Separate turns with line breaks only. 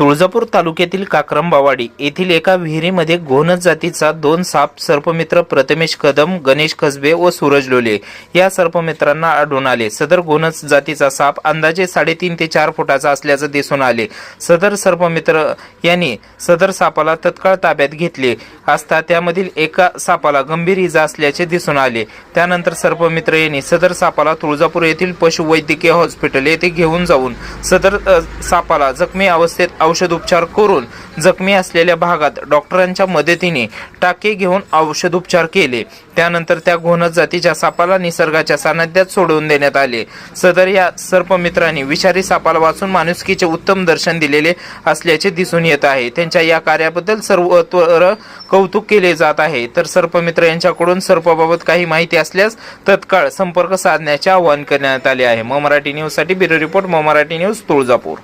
तुळजापूर तालुक्यातील काक्रंबावाडी येथील एका विहिरीमध्ये घोणस जातीचा दोन साप सर्पमित्र प्रथमेश कदम गणेश कसबे व सूरज लोले या सर्पमित्रांना आढळून आले. सदर घोणस जातीचा साप अंदाजे साडेतीन ते चार फुटाचा असल्याचं दिसून आले. सदर सर्पमित्र यांनी सदर सापाला तत्काळ ताब्यात घेतले असता त्यामधील एका सापाला गंभीर इजा असल्याचे दिसून आले. त्यानंतर सर्पमित्र यांनी सदर सापाला तुळजापूर येथील पशुवैद्यकीय हॉस्पिटल येथे घेऊन जाऊन सदर सापाला जखमी अवस्थेत औषधोपचार करून जखमी असलेल्या भागात डॉक्टरांच्या मदतीने टाके घेऊन औषधोपचार केले. त्यानंतर त्या घोणस जातीच्या सापाला निसर्गाच्या सान्निध्यात सोडवून देण्यात आले. सदर या सर्पमित्रांनी विषारी सापाला वाचून माणुसकीचे उत्तम दर्शन दिलेले असल्याचे दिसून येत आहे. त्यांच्या या कार्याबद्दल सर्वत्र कौतुक केले जात आहे. तर सर्पमित्र यांच्याकडून सर्पाबाबत काही माहिती असल्यास तत्काळ संपर्क साधण्याचे आवाहन करण्यात आले आहे. म मराठी न्यूजसाठी ब्युरो रिपोर्ट म मराठी न्यूज तुळजापूर.